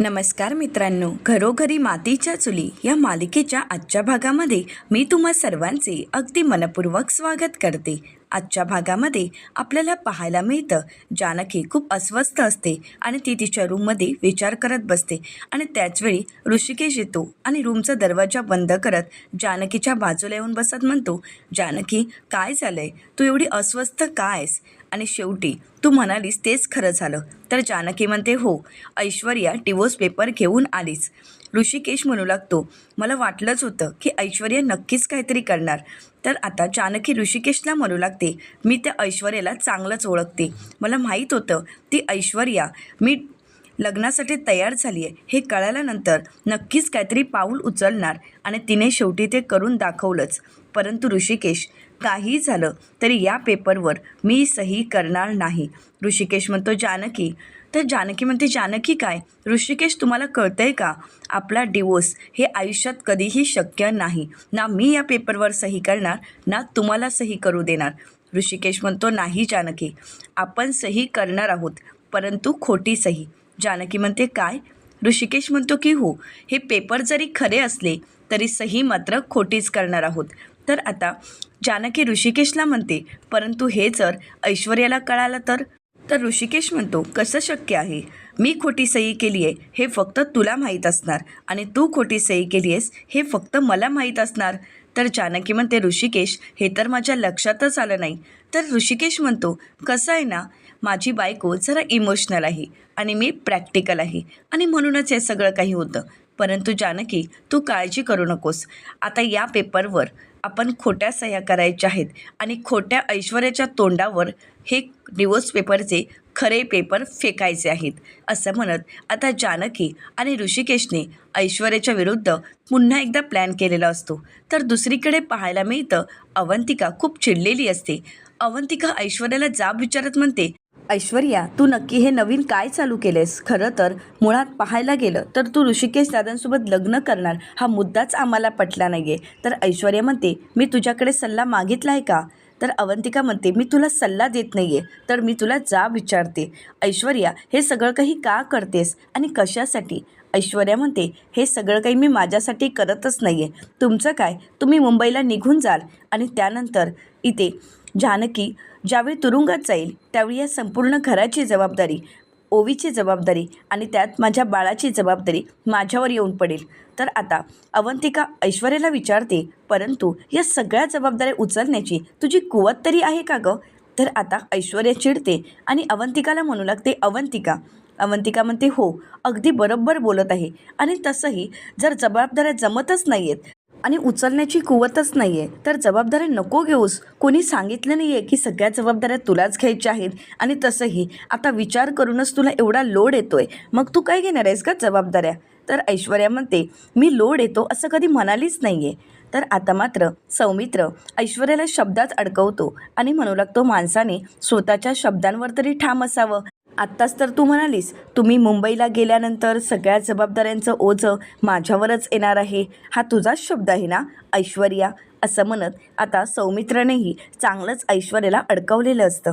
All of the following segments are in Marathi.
नमस्कार मित्रांनो घरोघरी मातीच्या चुली या मालिकेच्या आजच्या भागामध्ये मी तुम्हा सर्वांचे अगदी मनपूर्वक स्वागत करते. आजच्या भागामध्ये आपल्याला पाहायला मिळतं जानकी खूप अस्वस्थ असते आणि ती तिच्या रूममध्ये विचार करत बसते आणि त्याचवेळी ऋषिकेश येतो आणि रूमचा दरवाजा बंद करत जानकीच्या बाजूला येऊन बसत म्हणतो जानकी काय झालंय? तू एवढी अस्वस्थ का आहेस? आणि शेवटी तू म्हणालीस तेच खरं झालं. तर जानकी म्हणते हो ऐश्वर्या डिवोर्स पेपर घेऊन आलीच ऋषिकेश म्हणू लागतो मला वाटलंच होतं की ऐश्वर्या नक्कीच काहीतरी करणार. तर आता जानकी ऋषिकेशला म्हणू लागते मी त्या ऐश्वर्याला चांगलंच ओळखते. मला माहीत होतं ती ऐश्वर्या मी लग्नासाठी तयार झाली आहे हे कळाल्यानंतर नक्कीच काहीतरी पाऊल उचलणार आणि तिने शेवटी ते करून दाखवलंच. परंतु ऋषिकेश काही झालं तरी या पेपरवर मी सही करणार नाही. ऋषिकेश म्हणतो जानकी. तर जानकी म्हणते जानकी काय? ऋषिकेश तुम्हाला कळतंय का? आपला डिवोर्स हे आयुष्यात कधीही शक्य नाही. ना मी या पेपरवर सही करणार ना तुम्हाला सही करू देणार. ऋषिकेश म्हणतो नाही जानकी. आपण सही करणार आहोत परंतु खोटी सही. जानकी म्हणते काय? ऋषिकेश म्हणतो की हो हे पेपर जरी खरे असले तरी सही मात्र खोटीच करणार आहोत. तर आता जानकी ऋषिकेशला म्हणते परंतु हे जर ऐश्वर्याला कळालं तर? तर ऋषिकेश म्हणतो कसं शक्य आहे? मी खोटी सही केली आहे हे फक्त तुला माहीत असणार. आणि तू खोटी सही केली आहेस हे फक्त मला माहीत असणार. तर जानकी म्हणते ऋषिकेश हे तर माझ्या लक्षातच आलं नाही. तर ऋषिकेश म्हणतो कसं आहे ना माझी बायको जरा इमोशनल आहे आणि मी प्रॅक्टिकल आहे आणि म्हणूनच हे सगळं काही होतं. परंतु जानकी तू काळजी करू नकोस. आता या पेपरवर आपण खोट्या सह्या करायच्या आहेत आणि खोट्या ऐश्वर्याच्या तोंडावर हे न्यूजपेपरचे पेपरचे खरे पेपर फेकायचे आहेत असं म्हणत आता जानकी आणि ऋषिकेशने ऐश्वर्याच्या विरुद्ध पुन्हा एकदा प्लॅन केलेला असतो. तर दुसरीकडे पाहायला मिळतं अवंतिका खूप चिडलेली असते. अवंतिका ऐश्वर्याला जाब विचारत म्हणते ऐश्वर्या तू नक्की हे नवीन काय चालू केलेस खरं तर मुळात पाहायला गेलं तर तू ऋषिकेश दादांसोबत लग्न करणार. हा मुद्दाच आम्हाला पटला नाही आहे तर ऐश्वर्या म्हणते मी तुझ्याकडे सल्ला मागितला आहे का? तर अवंतिका म्हणते मी तुला सल्ला देत नाही आहे तर मी तुला जा विचारते. ऐश्वर्या हे सगळं काही का करतेस आणि कशासाठी? ऐश्वर्या म्हणते हे सगळं काही मी माझ्यासाठी करतच नाही आहे तुमचं काय? तुम्ही मुंबईला निघून जाल आणि त्यानंतर इथे जानकी ज्यावेळी तुरुंगात जाईल त्यावेळी या संपूर्ण घराची जबाबदारी ओवीची जबाबदारी आणि त्यात माझ्या बाळाची जबाबदारी माझ्यावर येऊन पडेल. तर आता अवंतिका ऐश्वर्याला विचारते परंतु या सगळ्या जबाबदाऱ्या उचलण्याची तुझी कुवत तरी आहे का गं? तर आता ऐश्वर्या चिडते आणि अवंतिकाला म्हणू लागते अवंतिका. अवंतिका म्हणते हो अगदी बरोबर बोलत आहे आणि तसंही जर जबाबदाऱ्या जमतच नाही आहेत आणि उचलण्याची कुवतच नाही आहे तर जबाबदाऱ्या नको घेऊस. कोणी सांगितलं नाही आहे की सगळ्या जबाबदाऱ्या तुलाच घ्यायच्या आहेत. आणि तसंही आता विचार करूनच तुला एवढा लोड येतो आहे मग तू काय घेणार आहेस का जबाबदाऱ्या? तर ऐश्वर्या म्हणते मी लोड येतो असं कधी म्हणालीच नाही आहे तर आता मात्र सौमित्र ऐश्वर्याला शब्दात अडकवतो आणि म्हणू लागतो माणसाने स्वतःच्या शब्दांवर तरी ठाम असावं. आत्ताच तर तू म्हणालीस तुम्ही मुंबईला गेल्यानंतर सगळ्या जबाबदाऱ्यांचं ओझं माझ्यावरच येणार आहे. हा तुझाच शब्द आहे ना ऐश्वर्या? असं म्हणत आता सौमित्रानेही चांगलंच ऐश्वर्याला अडकवलेलं असतं.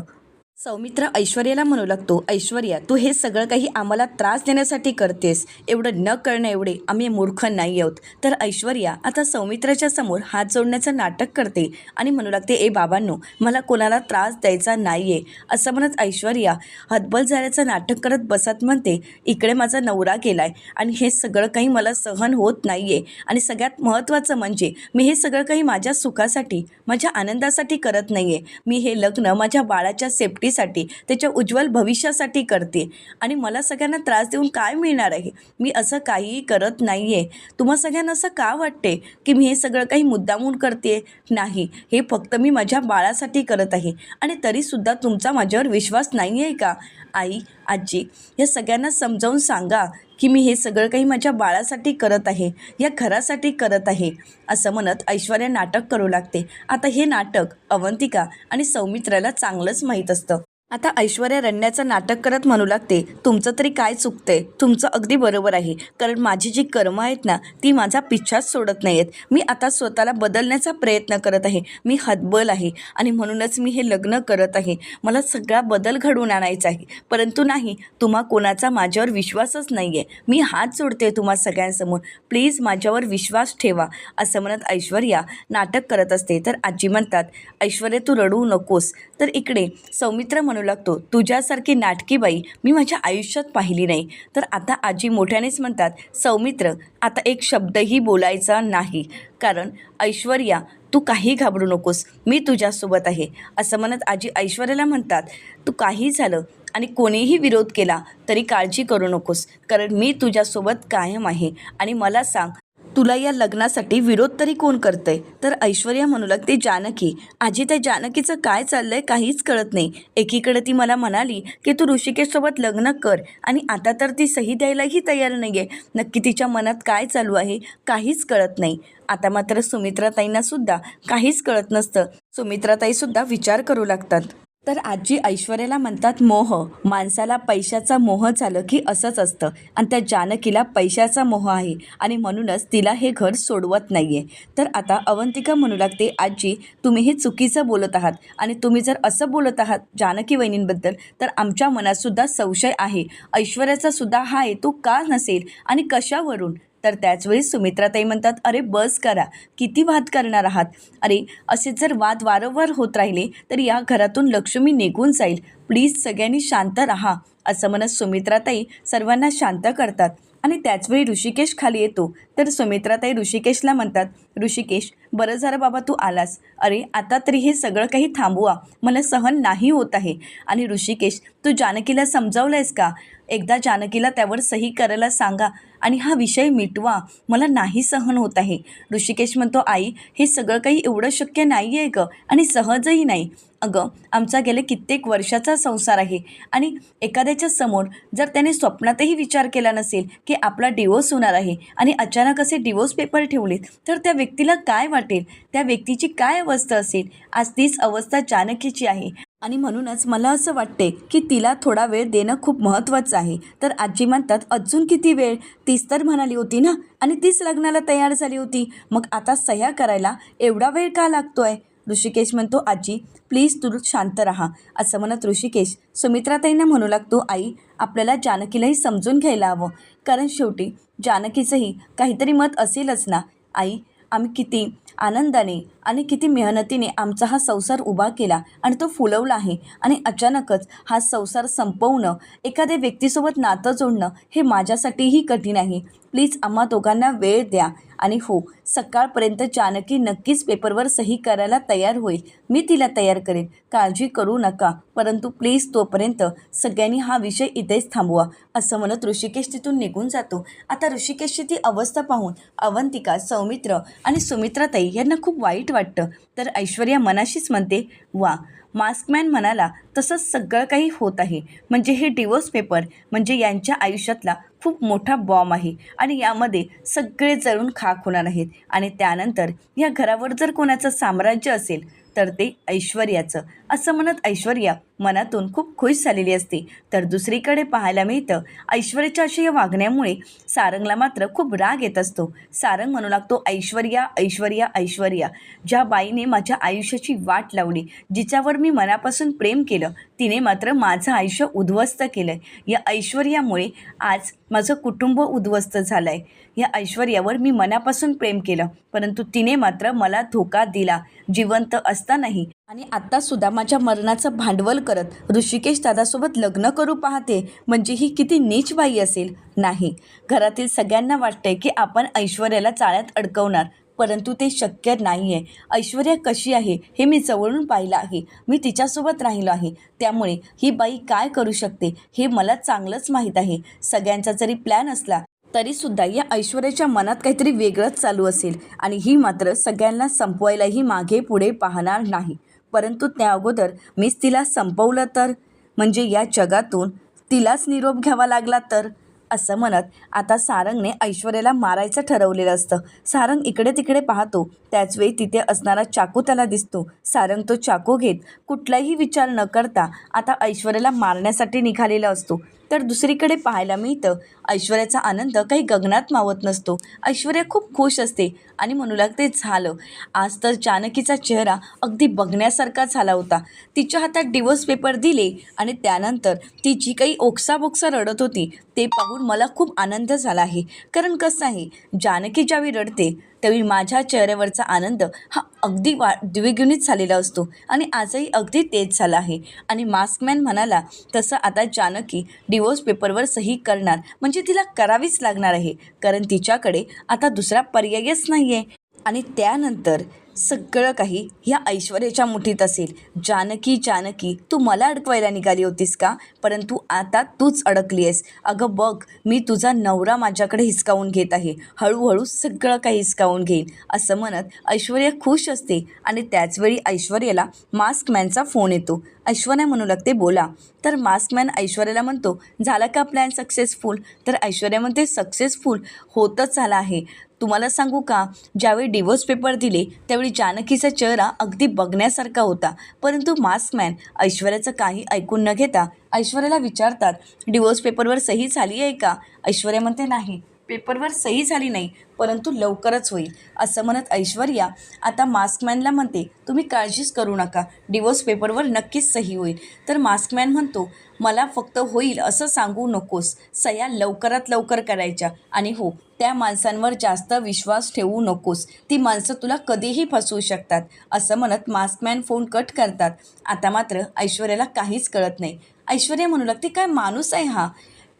सौमित्र ऐश्वर्याला म्हणू लागतो ऐश्वर्या तू हे सगळं काही आम्हाला त्रास देण्यासाठी करतेस. एवढं न करणं एवढे आम्ही मूर्ख नाही आहोत. तर ऐश्वर्या आता सौमित्राच्या समोर हात जोडण्याचं नाटक करते आणि म्हणू लागते ए बाबांनो मला कोणाला त्रास द्यायचा नाही आहे असं म्हणत ऐश्वर्या हतबल झाल्याचं नाटक करत बसत म्हणते इकडे माझा नवरा गेला आहे आणि हे सगळं काही मला सहन होत नाही आहे आणि सगळ्यात महत्त्वाचं म्हणजे मी हे सगळं काही माझ्या सुखासाठी माझ्या आनंदासाठी करत नाही आहे मी हे लग्न माझ्या बाळाच्या सेफ्टी साठी त्याच्या उज्ज्वल भविष्यासाठी करते. आणि मला सगळ्यांना त्रास देऊन काय मिळणार आहे? मी असं काहीही करत नाही आहे तुम्हा सगळ्यांना असं का वाटते की मी हे सगळं काही मुद्दामून करते? नाही. हे फक्त मी माझ्या बाळासाठी करत आहे. आणि तरीसुद्धा तुमचा माझ्यावर विश्वास नाही आहे का? आई आजी या सगळ्यांना समजावून सांगा की मी हे सगळं काही माझ्या बाळासाठी करत आहे या घरासाठी करत आहे असं म्हणत ऐश्वर्या नाटक करू लागते. आता हे नाटक अवंतिका आणि सौमित्राला चांगलंच माहीत असतं. आता ऐश्वर्या रडण्याचं नाटक करत म्हणू लागते. तुमचं तरी काय चुकतंय? तुमचं अगदी बरोबर आहे. कारण माझी जी कर्म आहेत ना ती माझा पिच्छाच सोडत नाही आहेत मी आता स्वतःला बदलण्याचा प्रयत्न करत आहे. मी हतबल आहे आणि म्हणूनच मी हे लग्न करत आहे. मला सगळा बदल घडवून आणायचा आहे. परंतु नाही तुम्हा कोणाचा माझ्यावर विश्वासच नाही आहे मी हात जोडते तुम्हा सगळ्यांसमोर. प्लीज माझ्यावर विश्वास ठेवा असं म्हणत ऐश्वर्या नाटक करत असते. तर आजी म्हणतात ऐश्वर्या तू रडू नकोस. तर इकडे सौमित्र म्हणू लागतो तुझ्यासारखी नाटकी बाई मी माझ्या आयुष्यात पाहिली नाही. तर आता आजी मोठ्यानेच म्हणतात सौमित्र आता एक शब्दही बोलायचा नाही. कारण ऐश्वर्या तू काही घाबरू नकोस मी तुझ्यासोबत आहे. असं म्हणत आजी ऐश्वर्याला म्हणतात तू काही झालं आणि कोणीही विरोध केला तरी काळजी करू नकोस कारण मी तुझ्यासोबत कायम आहे आणि मला सांग तुला या लग्नासाठी विरोध तरी कोण करतंय? तर ऐश्वर्या म्हणू लागते जानकी आजी त्या जानकीचं काय चाललंय काहीच कळत नाही. एकीकडे ती मला म्हणाली की तू ऋषिकेशसोबत लग्न कर आणि आता तर ती सही द्यायलाही तयार नाही आहे नक्की तिच्या मनात काय चालू आहे काहीच कळत नाही. आता मात्र सुमित्राताईंना सुद्धा काहीच कळत नसतं. सुमित्राताईसुद्धा विचार करू लागतात. तर आजी ऐश्वर्याला म्हणतात मोह माणसाला पैशाचा मोह झालं की असंच असतं. आणि त्या जानकीला पैशाचा मोह आहे. आणि म्हणूनच तिला हे घर सोडवत नाही आहे तर आता अवंतिका म्हणू लागते आजी तुम्ही हे चुकीचं बोलत आहात. आणि तुम्ही जर असं बोलत आहात जानकी वहिनींबद्दल तर आमच्या मनातसुद्धा संशय आहे. ऐश्वर्याचा सुद्धा हा हेतू का नसेल? आणि कशावरून? तर त्याचवेळी सुमित्राताई म्हणतात अरे बस करा. किती वाद करणार आहात? अरे असे जर वाद वारंवार होत राहिले तर या घरातून लक्ष्मी निघून जाईल. प्लीज सगळ्यांनी शांत राहा. असं म्हणत सुमित्राताई सर्वांना शांत करतात. आणि त्याचवेळी ऋषिकेश खाली येतो. तर सुमित्राताई ऋषिकेशला म्हणतात ऋषिकेश बरं झालं बाबा तू आलास. अरे आता तरी हे सगळं काही थांबवा. मला सहन नाही होत आहे. आणि ऋषिकेश तू जानकीला समजावलं आहेस का? एकदा जानकीला त्यावर सही करायला सांगा. आणि हा विषय मिटवा. मला नाही सहन होत आहे. ऋषिकेश म्हणतो आई हे सगळं काही एवढं शक्य नाही आहे गं आणि सहजही नाही. अगं आमचा गेले कित्येक वर्षाचा संसार आहे आणि एखाद्याच्या समोर जर त्याने स्वप्नातही विचार केला नसेल की आपला डिवोर्स होणार आहे आणि अचानक असे डिवोर्स पेपर ठेवलेत तर त्या व्यक्तीला काय वाटेल? त्या व्यक्तीची काय अवस्था असेल? आज तीच अवस्था जानकीची आहे. आणि म्हणूनच मला असं वाटते की तिला थोडा वेळ देणं खूप महत्त्वाचं आहे. तर आजी म्हणतात अजून किती वेळ? तीच तर म्हणाली होती ना? आणि तीच लग्नाला तयार झाली होती. मग आता सह्या करायला एवढा वेळ का लागतो आहे ऋषिकेश म्हणतो आजी प्लीज तू शांत राहा. असं म्हणत ऋषिकेश सुमित्राताईंना म्हणू लागतो आई आपल्याला जानकीलाही समजून घ्यायला हवं. कारण शेवटी जानकीचंही काहीतरी मत असेलच ना? आई आम्ही किती आनंदाने आणि किती मेहनतीने आमचा हा संसार उभा केला आणि तो फुलवला आहे. आणि अचानकच हा संसार संपवणं एखाद्या व्यक्तीसोबत नातं जोडणं हे माझ्यासाठीही कठीण आहे. प्लीज आम्हा दोघांना वेळ द्या. आणि हो सकाळपर्यंत जानकी नक्कीच पेपरवर सही करायला तयार होईल. मी तिला तयार करेन. काळजी करू नका. परंतु प्लीज तोपर्यंत सगळ्यांनी हा विषय इथेच थांबवा. असं म्हणत ऋषिकेश तिथून निघून जातो. आता ऋषिकेशची ती अवस्था पाहून अवंतिका सौमित्र आणि सुमित्राताई यांना खूप वाईट वाटतं. तर ऐश्वर्या मनाशीच म्हणते वा. मास्कमॅन म्हणाला तसंच सगळं काही होत आहे. म्हणजे हे डिवोर्स पेपर म्हणजे यांच्या आयुष्यातला खूप मोठा बॉम्ब आहे. आणि यामध्ये सगळे जळून खाक होणार आहेत. आणि त्यानंतर या घरावर जर कोणाचं साम्राज्य असेल तर ते ऐश्वर्याचं. असं म्हणत ऐश्वर्या मनातून खूप खुश झालेली असते. तर दुसरीकडे पाहायला मिळतं ऐश्वर्याच्या अशा या वागण्यामुळे सारंगला मात्र खूप राग येत असतो. सारंग म्हणू लागतो ऐश्वर्या ऐश्वर्या ऐश्वर्या ज्या बाईने माझ्या आयुष्याची वाट लावली जिच्यावर मी मनापासून प्रेम केलं तिने मात्र माझं आयुष्य उद्ध्वस्त केलं या ऐश्वर्यामुळे आज माझं कुटुंब उद्ध्वस्त झालं आहे या ऐश्वर्यावर मी मनापासून प्रेम केलं परंतु तिने मात्र मला धोका दिला जिवंत असतानाही. आणि आत्तासुद्धा माझ्या मरणाचं भांडवल करत ऋषिकेश दादासोबत लग्न करू पाहते म्हणजे ही किती नीच बाई असेल? नाही. घरातील सगळ्यांना वाटतंय की आपण ऐश्वर्याला चाळ्यात अडकवणार. परंतु ते शक्य नाही आहे ऐश्वर्या कशी आहे हे मी जवळून पाहिलं आहे. मी तिच्यासोबत राहिलो आहे. त्यामुळे ही बाई काय करू शकते हे मला चांगलंच माहीत आहे. सगळ्यांचा जरी प्लॅन असला तरीसुद्धा या ऐश्वर्याच्या मनात काहीतरी वेगळंच चालू असेल आणि ही मात्र सगळ्यांना संपवायलाही मागे पुढे पाहणार नाही. परंतु त्या अगोदर मीच तिला संपवलं तर? म्हणजे या जगातून तिलाच निरोप घ्यावा लागला तर? असं म्हणत आता सारंगने ऐश्वर्याला मारायचं ठरवलेलं असतं. सारंग इकडे तिकडे पाहतो. त्याचवेळी तिथे असणारा चाकू त्याला दिसतो. सारंग तो चाकू घेत कुठलाही विचार न करता आता ऐश्वर्याला मारण्यासाठी निघालेला असतो. तर दुसरीकडे पाहायला मिळतं ऐश्वर्याचा आनंद काही गगनात मावत नसतो. ऐश्वर्या खूप खुश असते आणि म्हणू लागते झालं. आज तर जानकीचा चेहरा अगदी बघण्यासारखा झाला होता. तिच्या हातात डिवोर्स पेपर दिले आणि त्यानंतर ती जी काही ओक्साबोक्सा रडत होती ते पाहून मला खूप आनंद झाला आहे. कारण कसं आहे जानकी ज्यावेळी रडते त्यावेळी माझ्या चेहऱ्यावरचा आनंद हा अगदी वा द्विगुणित झालेला असतो. आणि आजही अगदी तेच झाला आहे. आणि मास्कमॅन म्हणाला तसं आता जानकी डिवोर्स पेपरवर सही करणार. म्हणजे तिला करावीच लागणार आहे. कारण तिच्याकडे आता दुसरा पर्यायच नाही आहे आणि त्यानंतर सगळं काही ह्या ऐश्वर्याच्या मुठीत असेल. जानकी जानकी तू मला अडकवायला निघाली होतीस का? परंतु आता तूच अडकली आहेस अगं बघ मी तुझा नवरा माझ्याकडे हिसकावून घेत आहे. हळूहळू सगळं काही हिसकावून घेईल असं म्हणत ऐश्वर्या खुश असते आणि त्याचवेळी ऐश्वर्याला मास्कमॅनचा फोन येतो. ऐश्वर्या म्हणू लागते बोला. तर मास्कमॅन ऐश्वर्याला म्हणतो झाला का प्लॅन सक्सेसफुल? तर ऐश्वर्या म्हणते सक्सेसफुल होतच झाला आहे. तुम्हाला सांगू का? ज्यावेळी डिवोर्स पेपर दिले त्यावेळी जानकीचा चेहरा अगदी बघण्यासारखा होता. परंतु मास्कमॅन ऐश्वर्याचं काही ऐकून न घेता ऐश्वर्याला विचारतात डिवोर्स पेपरवर सही झाली आहे का? ऐश्वर्या म्हणते नाही. पेपरवर सही झाली नाही परंतु लवकरच होईल असं म्हणत ऐश्वर्या आता मास्कमॅनला म्हणते तुम्ही काळजीच करू नका डिवोर्स पेपरवर नक्कीच सही होईल. तर मास्कमॅन म्हणतो मला फक्त होईल असं सांगू नकोस सह्या लवकरात लवकर करायच्या. आणि हो त्या माणसांवर जास्त विश्वास ठेवू नकोस ती माणसं तुला कधीही फसवू शकतात असं म्हणत मास्कमॅन फोन कट करतात. आता मात्र ऐश्वर्याला काहीच कळत नाही. ऐश्वर्या म्हणू लागते काय माणूस आहे हा?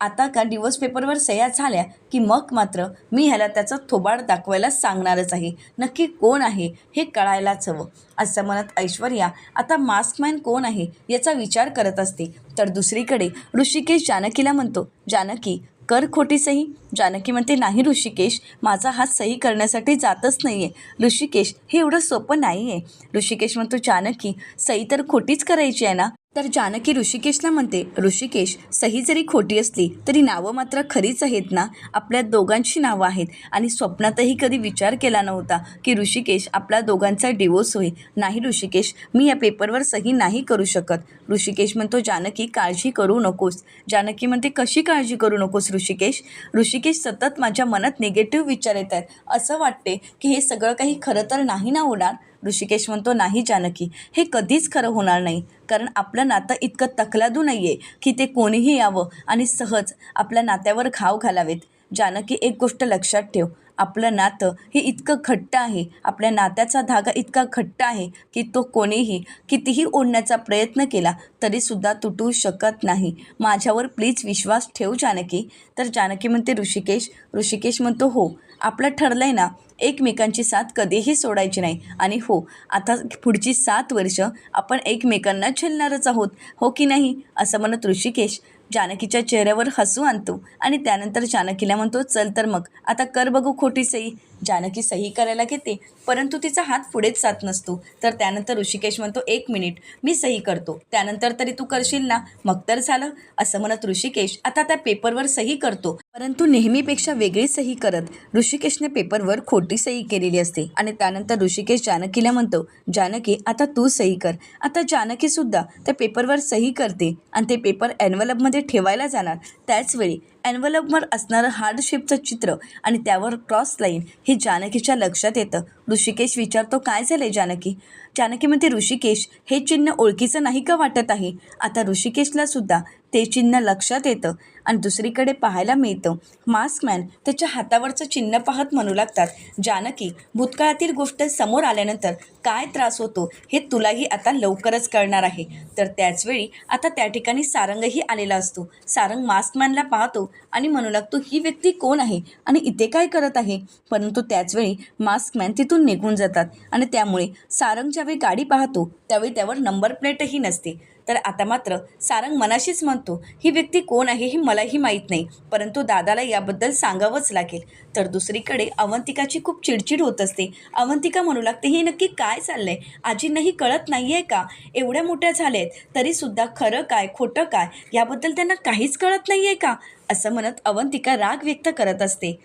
आता का डिवोर्स पेपरवर सह्या झाल्या की मग मात्र मी ह्याला त्याचा थोबाड दाखवायला सांगणारच आहे. नक्की कोण आहे हे कळायलाच हवं. असं म्हणत ऐश्वर्या आता मास्कमॅन कोण आहे याचा विचार करत असते. तर दुसरीकडे ऋषिकेश जानकीला म्हणतो जानकी कर खोटी सही. जानकी म्हणते नाही ऋषिकेश माझा हात सही करण्यासाठी जातच नाही आहे ऋषिकेश हे एवढं सोपं नाही आहे ऋषिकेश म्हणतो जानकी सही तर खोटीच करायची आहे ना? तर जानकी ऋषिकेशला म्हणते ऋषिकेश सही जरी खोटी असली तरी नावं मात्र खरीच आहेत ना? आपल्या दोघांची नावं आहेत. आणि स्वप्नातही कधी विचार केला नव्हता की ऋषिकेश आपला दोघांचा डिवोर्स होईल. नाही ऋषिकेश मी या पेपरवर सही नाही करू शकत. ऋषिकेश म्हणतो जानकी काळजी करू नकोस. जानकी म्हणते कशी काळजी करू नकोस ऋषिकेश? ऋषिकेश सतत माझ्या मनात निगेटिव्ह विचार येत आहेत. असं वाटते की हे सगळं काही खरं तर नाही ना होणार? ऋषिकेश म्हणतो नाही जानकी हे कधीच खरं होणार नाही. कारण आपलं नातं इतकं तकलादू नाही आहे की ते कोणीही यावं आणि सहज आपल्या नात्यावर घाव घालावेत. जानकी एक गोष्ट लक्षात ठेव. आपलं नातं हे इतकं घट्ट आहे आपल्या नात्याचा धागा इतका घट्ट आहे की तो कोणीही कितीही ओढण्याचा प्रयत्न केला तरीसुद्धा तुटू शकत नाही. माझ्यावर प्लीज विश्वास ठेव जानकी. तर जानकी म्हणते ऋषिकेश ऋषिकेश म्हणतो हो आपलं ठरलं आहे ना एकमेकांची साथ कधीही सोडायची नाही. आणि हो आता पुढची सात वर्ष आपण एकमेकांना झेलणारच आहोत हो की नाही? असं म्हणत ऋषिकेश जानकीच्या चेहऱ्यावर हसू आणतो आणि त्यानंतर जानकीला म्हणतो चल तर मग आता कर बघू खोटी सही. जानकी सही करायला घेते परंतु तिचा हात पुढेच जात नसतो. तर त्यानंतर ऋषिकेश म्हणतो एक मिनिट मी सही करतो. त्यानंतर तरी तू करशील ना? मग तर झालं. असं म्हणत ऋषिकेश आता त्या पेपरवर सही करतो. परंतु नेहमीपेक्षा वेगळी सही करत ऋषिकेशने पेपरवर खोटी सही केलेली असते. आणि त्यानंतर ऋषिकेश जानकीला म्हणतो जानकी आता तू सही कर. आता जानकीसुद्धा त्या पेपरवर सही करते आणि ते पेपर ॲन्व्हलपमध्ये ठेवायला जाणार. त्याचवेळी ॲन्व्हलपवर असणारं हार्ड शेपचं चित्र आणि त्यावर क्रॉस लाईन हे जानकीच्या लक्षात येतं. ऋषिकेश विचारतो काय झालं जानकी? जानकी म्हणते ऋषिकेश हे चिन्ह ओळखीचं नाही का वाटत आहे? आता ऋषिकेशला सुद्धा ते चिन्ह लक्षात येतं आणि दुसरीकडे पाहायला मिळतं. मास्कमॅन त्याच्या हातावरचं चिन्ह पाहत म्हणू लागतात. जानकी भूतकाळातील गोष्ट समोर आल्यानंतर काय त्रास होतो हे तुलाही आता लवकरच कळणार आहे. तर त्याचवेळी आता त्या ठिकाणी सारंगही आलेला असतो. सारंग मास्कमॅनला पाहतो. आणि म्हणू लागतो ही व्यक्ती कोण आहे? आणि इथे काय करत आहे? परंतु त्याचवेळी मास्कमॅन तिथून निघून जातात. आणि त्यामुळे सारंग ज्यावेळी गाडी पाहतो त्यावेळी त्यावर नंबर प्लेटही नसते. तर आता मात्र सारंग मनाशीच म्हणतो ही व्यक्ती कोण आहे हे मलाही माहीत नाही परंतु दादाला याबद्दल सांगावंच लागेल. तर दुसरीकडे अवंतिकाची खूप चिडचिड होत असते. अवंतिका म्हणू लागते हे नक्की काय चाललंय? आजींनाही कळत नाही आहे का? एवढ्या मोठ्या झाल्यात तरीसुद्धा खरं काय खोटं काय? याबद्दल त्यांना काहीच कळत नाही आहे का? असं म्हणत अवंतिका राग व्यक्त करत असते.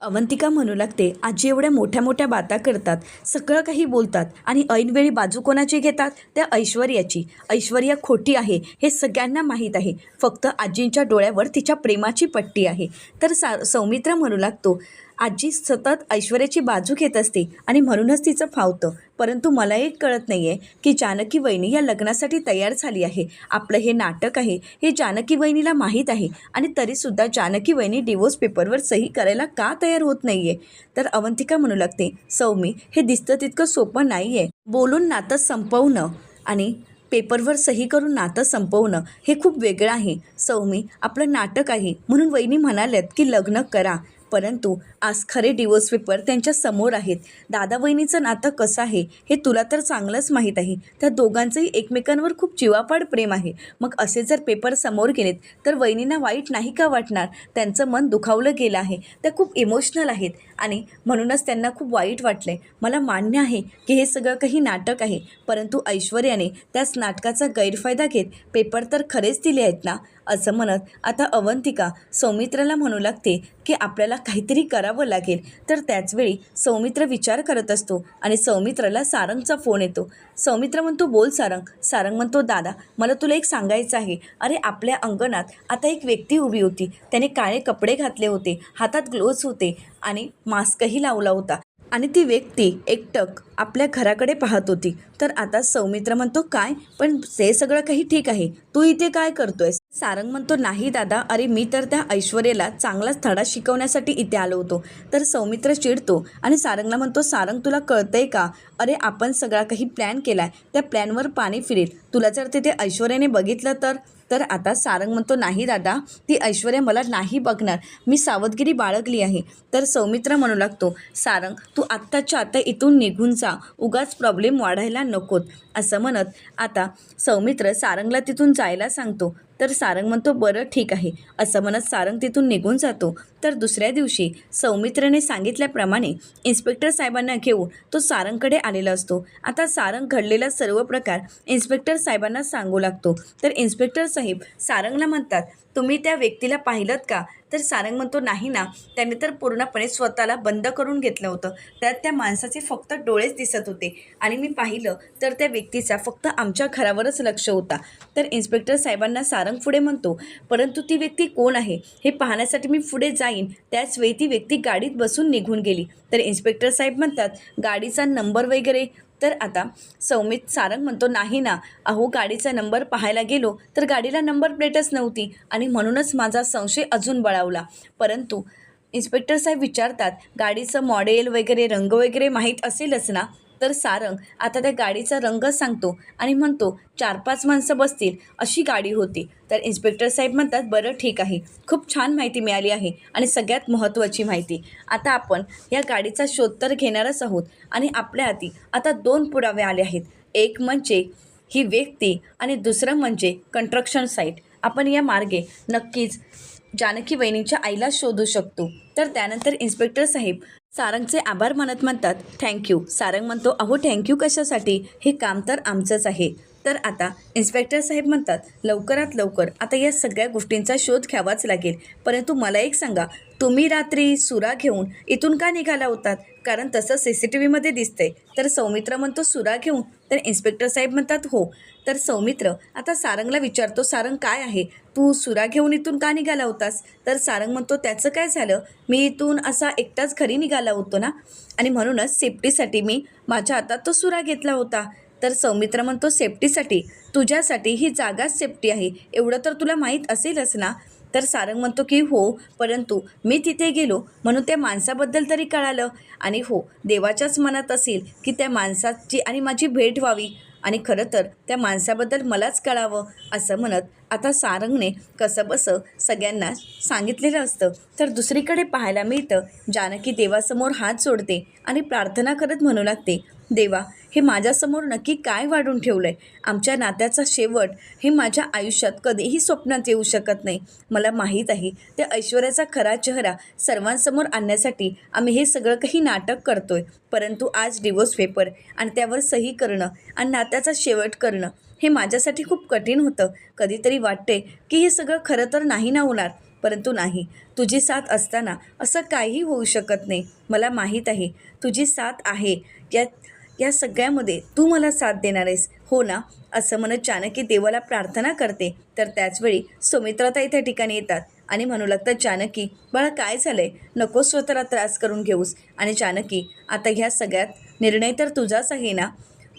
अवंतिका म्हणू लागते आजी एवढ्या मोठ्या मोठ्या बाता करतात सगळं काही बोलतात आणि ऐनवेळी बाजू कोणाची घेतात? त्या ऐश्वर्याची. ऐश्वर्या खोटी आहे हे सगळ्यांना माहीत आहे. फक्त आजींच्या डोळ्यावर तिच्या प्रेमाची पट्टी आहे. तर सा सौमित्र म्हणू लागतो आजी सतत ऐश्वर्याची बाजू घेत असते आणि म्हणूनच तिचं फावतं. परंतु मला एक कळत नाही आहे की जानकी वहिनी या लग्नासाठी तयार झाली आहे. आपलं हे नाटक आहे हे जानकी वहिनीला माहीत आहे आणि तरीसुद्धा जानकी वहिनी डिवोर्स पेपरवर सही करायला का तयार होत नाही आहे तर अवंतिका म्हणू लागते सौमी हे दिसतं तितकं सोपं नाही आहे बोलून नातं संपवणं आणि पेपरवर सही करून नातं संपवणं हे खूप वेगळं आहे. सौमी आपलं नाटक आहे. म्हणून वहिनी म्हणाल्यात की लग्न करा. परंतु आज खरे डिवोर्स पेपर त्यांच्यासमोर आहेत. दादा वहिनीचं नातं कसं आहे हे तुला तर चांगलंच माहीत आहे. त्या दोघांचंही एकमेकांवर खूप जीवापाड प्रेम आहे. मग असे जर पेपर समोर गेलेत तर वहिनींना वाईट नाही का वाटणार? त्यांचं मन दुखावलं गेलं आहे. त्या खूप इमोशनल आहेत. आणि म्हणूनच त्यांना खूप वाईट वाटलं आहे मला मान्य आहे की हे सगळं काही नाटक आहे. परंतु ऐश्वर्याने त्याच नाटकाचा गैरफायदा घेत पेपर तर खरेच दिले आहेत ना? असं म्हणत आता अवंतिका सौमित्राला म्हणू लागते की आपल्याला काहीतरी करावं लागेल. तर त्याचवेळी सौमित्र विचार करत असतो आणि सौमित्राला सारंगचा फोन येतो. सौमित्र म्हणतो बोल सारंग. सारंग म्हणतो दादा मला तुला एक सांगायचं आहे. अरे आपल्या अंगणात आता एक व्यक्ती उभी होती. त्याने काळे कपडे घातले होते हातात ग्लोव्ज होते आणि मास्कही लावला होता. आणि ती व्यक्ती एकटक आपल्या घराकडे पाहत होती. तर आता सौमित्र म्हणतो काय? पण ते सगळं काही ठीक आहे. तू इथे काय करतोयस? सारंग म्हणतो नाही दादा अरे मी तर त्या ऐश्वर्याला चांगलाच धडा शिकवण्यासाठी इथे आलो होतो. तर सौमित्र चिडतो आणि सारंगला म्हणतो सारंग तुला कळतंय का? अरे आपण सगळा काही प्लॅन केलाय. त्या प्लॅनवर पाणी फिरेल. तुला जर तिथे ऐश्वर्याने बघितलं तर तर आता सारंग म्हणतो नाही दादा ती ऐश्वर्या मला नाही बघणार. मी सावधगिरी बाळगली आहे. तर सौमित्र म्हणू लागतो सारंग तू आत्ताच्या आता इथून निघून जा. उगाच प्रॉब्लेम वाढायला नकोत. असं म्हणत आता सौमित्र सारंगला तिथून जायला सांगतो. तर सारंग म्हणतो बरं ठीक आहे. असं म्हणत सारंग तिथून निघून जातो. तर दुसऱ्या दिवशी सौमित्रने सांगितल्याप्रमाणे इन्स्पेक्टर साहेबांना घेऊन तो सारंगकडे आलेला असतो. आता सारंग घडलेला सर्व प्रकार इन्स्पेक्टर साहेबांना सांगू लागतो. तर इन्स्पेक्टर साहेब सारंगला म्हणतात तुम्ही त्या व्यक्तीला पाहिलं का? तर सारंग म्हणतो नाही ना. त्याने तर पूर्णपणे स्वतःला बंद करून घेतलं होतं. त्यात त्या माणसाचे फक्त डोळेच दिसत होते. आणि मी पाहिलं तर त्या व्यक्तीचा फक्त आमच्या घरावरच लक्ष होता. तर इन्स्पेक्टर साहेबांना सारंग पुढे म्हणतो परंतु ती व्यक्ती कोण आहे? हे पाहण्यासाठी मी पुढे जाईन. त्याच त्याचवेळी ती व्यक्ती गाडीत बसून निघून गेली. तर इन्स्पेक्टर साहेब म्हणतात गाडीचा नंबर वगैरे? तर आता सौमित सारंग म्हणतो नाही ना. अहो गाडीचा नंबर पाहायला गेलो तर गाडीला नंबर प्लेटच नव्हती आणि म्हणूनच माझा संशय अजून बळावला. परंतु इन्स्पेक्टर साहेब विचारतात गाडीचं मॉडेल वगैरे रंग वगैरे माहीत असेलच ना? तर सारंग आता त्या गाडीचा रंगच सांगतो आणि म्हणतो चार पाच माणसं बसतील अशी गाडी होती. तर इन्स्पेक्टर साहेब म्हणतात बरं ठीक आहे. खूप छान माहिती मिळाली आहे आणि सगळ्यात महत्त्वाची माहिती. आता आपण या गाडीचा शोध तर घेणारच आहोत आणि आपल्या हाती आता दोन पुरावे आले आहेत. एक म्हणजे ही व्यक्ती आणि दुसरं म्हणजे कंस्ट्रक्शन साईट आपण या मार्गे नक्कीच जानकी वहिनीच्या आईला शोधू शकतो. तर त्यानंतर इन्स्पेक्टर साहेब सारंगचे आभार मानत म्हणतात थँक्यू सारंग म्हणतो अहो थँक्यू कशासाठी? हे काम तर आमचंच आहे. तर आता इन्स्पेक्टर साहेब म्हणतात लवकरात लवकर आता या सगळ्या गोष्टींचा शोध घ्यावाच लागेल. परंतु मला एक सांगा तुम्ही रात्री सुरा घेऊन इथून का निघाला होतात? कारण तसं सी सी टी व्हीमध्ये दिसतंय. तर सौमित्र म्हणतो सुरा घेऊन? तर इन्स्पेक्टर साहेब म्हणतात हो. तर सौमित्र आता सारंगला विचारतो सारंग काय आहे? तू सुरा घेऊन इथून का निघाला होतास? तर सारंग म्हणतो त्याचं काय झालं? मी इथून असा एकटाच घरी निघाला होतो ना? आणि म्हणूनच सेफ्टीसाठी मी माझ्या हातात तो सुरा घेतला होता. तर सौमित्र म्हणतो सेफ्टीसाठी तुझ्यासाठी ही जागाच सेफ्टी आहे. एवढं तर तुला माहीत असेलच ना? तर सारंग म्हणतो की हो परंतु मी तिथे गेलो. म्हणून त्या माणसाबद्दल तरी कळालं. आणि हो देवाच्याच मनात असेल की त्या माणसाची आणि माझी भेट व्हावी. आणि खरं तर त्या माणसाबद्दल मलाच कळावं असं म्हणत आता सारंगने कसं बसं सगळ्यांना सांगितलेलं असतं. तर दुसरीकडे पाहायला मिळतं जानकी देवासमोर हात सोडते आणि प्रार्थना करत म्हणू लागते. देवा हे माझ्यासमोर नक्की काय वाढून ठेवलं आहे आमच्या नात्याचा शेवट हे माझ्या आयुष्यात कधीही स्वप्नात येऊ शकत नाही. मला माहीत आहे त्या ऐश्वर्याचा खरा चेहरा सर्वांसमोर आणण्यासाठी आम्ही हे सगळं काही नाटक करतोय. परंतु आज डिवोर्स पेपर आणि त्यावर सही करणं आणि नात्याचा शेवट करणं हे माझ्यासाठी खूप कठीण होतं. कधीतरी वाटते की हे सगळं खरं तर नाही ना होणार. परंतु नाही तुझी साथ असताना असं काहीही होऊ शकत नाही. मला माहीत आहे तुझी साथ आहे. यात या सगळ्यामध्ये तू मला साथ देणार आहेस. हो ना? असं म्हणत जानकी देवाला प्रार्थना करते. तर त्याचवेळी सुमित्राताई त्या ठिकाणी येतात आणि म्हणू लागतात जानकी बाळा काय झालंय? नको स्वतःला त्रास करून घेऊस. आणि जानकी आता ह्या सगळ्यात निर्णय तर तुझाच आहे ना?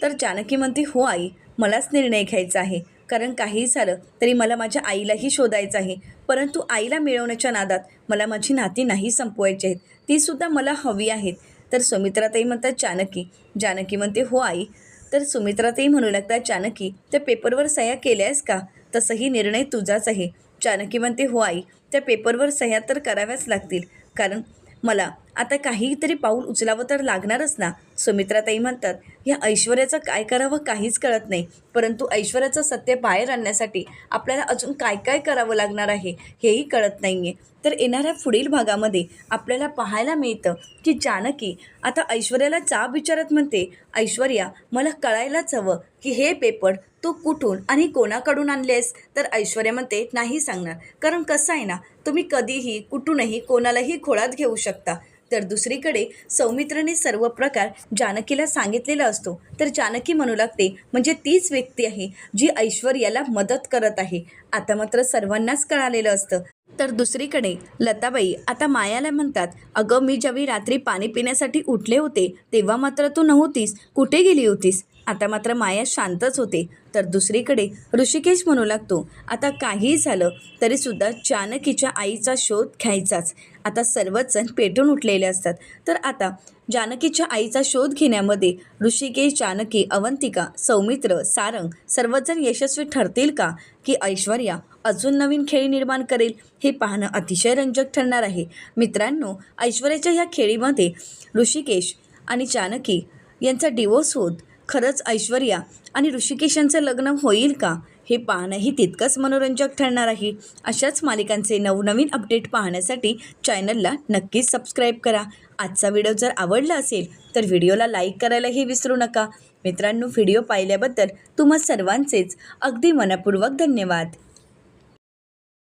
तर जानकी म्हणते हो आई मलाच निर्णय घ्यायचा आहे. कारण काहीही झालं तरी मला माझ्या आईलाही शोधायचं आहे. परंतु आईला मिळवण्याच्या नादात मला माझी नाती नाही संपवायची आहेत. तीसुद्धा मला हवी आहेत. तर सुमित्राताई म्हणतात जानकी जानकी म्हणते हो आई. तर सुमित्राताई म्हणू लागतात जानकी त्या पेपरवर सह्या केल्या आहेस का? तसंही निर्णय तुझाच आहे. जानकी म्हणते हो आई त्या पेपरवर सह्या तर कराव्याच लागतील. कारण मला आता काहीतरी पाऊल उचलावं तर लागणारच ना. सुमित्राताई म्हणतात या ऐश्वर्याचं काय करावं काहीच कळत नाही. परंतु ऐश्वर्याचं सत्य बाहेर आणण्यासाठी आपल्याला अजून काय काय करावं लागणार आहे हेही कळत नाही आहे तर येणाऱ्या पुढील भागामध्ये आपल्याला पाहायला मिळतं की जानकी आता ऐश्वर्याला जाब विचारत म्हणते ऐश्वर्या मला कळायलाच हवं की हे पेपर तू कुठून आणि कोणाकडून आणलेस? तर ऐश्वर्या म्हणते नाही सांगणार. कारण कसं आहे ना तुम्ही कधीही कुठूनही कोणालाही खोळात घेऊ शकता. तर दुसरीकडे सौमित्रने सर्व प्रकार जानकीला सांगितलेला असतो. तर जानकी म्हणू लागते म्हणजे तीच व्यक्ती आहे जी ऐश्वर्याला मदत करत आहे. आता मात्र सर्वांनाच कळालेलं असतं. तर दुसरीकडे लताबाई आता मायाला म्हणतात अगं मी ज्यावेळी रात्री पाणी पिण्यासाठी उठले होते तेव्हा मात्र तू नव्हतीस. कुठे गेली होतीस? आता मात्र माया शांतच होते. तर दुसरीकडे ऋषिकेश म्हणू लागतो. आता काहीही झालं तरीसुद्धा जानकीच्या आईचा शोध घ्यायचाच. आता सर्वच जण पेटून उठलेले असतात. तर आता जानकीच्या आईचा शोध घेण्यामध्ये ऋषिकेश जानकी अवंतिका सौमित्र सारंग सर्वजण यशस्वी ठरतील का? की ऐश्वर्या अजून नवीन खेळी निर्माण करेल हे पाहणं अतिशय रंजक ठरणार आहे. मित्रांनो ऐश्वर्याच्या ह्या खेळीमध्ये ऋषिकेश आणि जानकी यांचा डिवोर्स होत. खरंच ऐश्वर्या आणि ऋषिकेशांचं लग्न होईल का? हे पाहणंही तितकंच मनोरंजक ठरणार आहे. अशाच मालिकांचे नवनवीन अपडेट पाहण्यासाठी चॅनलला नक्कीच सबस्क्राईब करा. आजचा व्हिडिओ जर आवडला असेल तर व्हिडिओला लाईक करायलाही विसरू नका. मित्रांनो व्हिडिओ पाहिल्याबद्दल तुम्हा सर्वांचेच अगदी मनपूर्वक धन्यवाद.